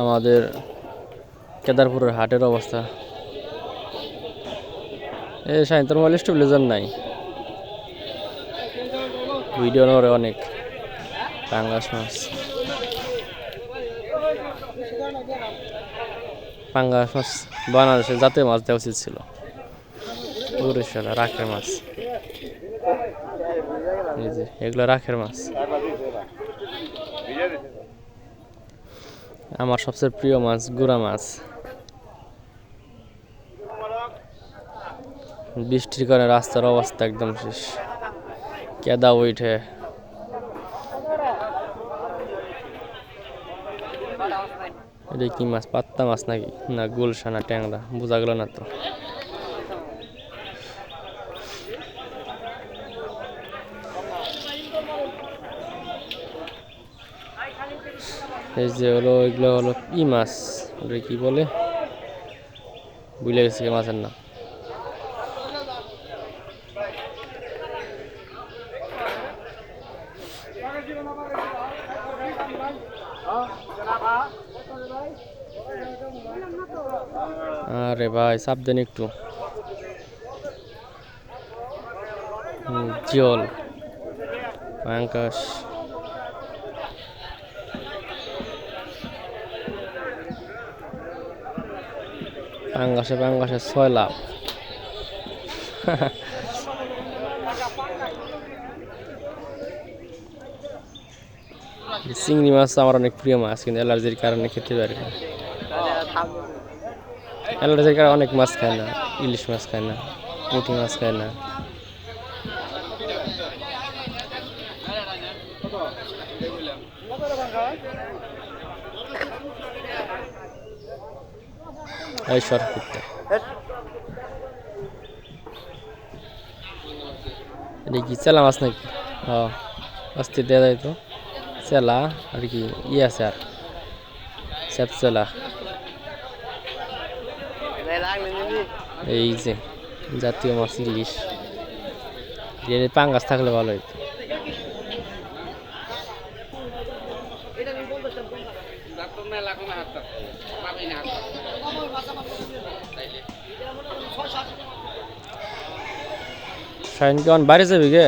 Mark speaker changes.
Speaker 1: আমাদের কেদারপুরের হাটের অবস্থা। এ শাইন তোর মোবাইল স্টেবিলাইজার নাই। ভিডিও নরে অনেক পাঙ্গাস মাছ। পাঙ্গাস মাছ, বাংলাদেশে জাতীয় মাছ দেওয়া উচিত ছিল। রাখের মাছ। এগুলো রাখের মাছ। আমার সবচেয়ে প্রিয় মাছ, গুড়া মাছ। বৃষ্টির কারণে রাস্তার অবস্থা একদম শেষ। কেদা উঠে। এটা কি মাছ? পাত্তা মাছ নাকি? না, গুলশানা ট্যাংরা। বোঝা গেল না তো। এই যে হলো, এগুলো হলো ই মাছ ওটা কি বলে? বুঝলে গেছে মাছের নাম। আরে ভাই, সাবধান একটু। জল পাঙ্কাশ পাঙ্গাসে পাঙ্গাসে ছয় লাভ। চিংড়ি মাছ আমার অনেক প্রিয় মাছ, কিন্তু অ্যালার্জির কারণে খেতে পারি না। অ্যালার্জির কারণে অনেক মাছ খায় না, ইলিশ মাছ খায় না, পুঁটি মাছ খায় না। এই সর কুত্তা এটা কি চেলা মাছ নাকি? হ্যাঁ অস্থির দেওয়া যায় তো। চেলা, আর কি ইয়ে আছে আর। চেলা। এই যে, জাতীয় মাছ ইলিশ। পাঙ্গাস থাকলে ভালো হইতো। শাইন কেমন বাইরে যাবি গে?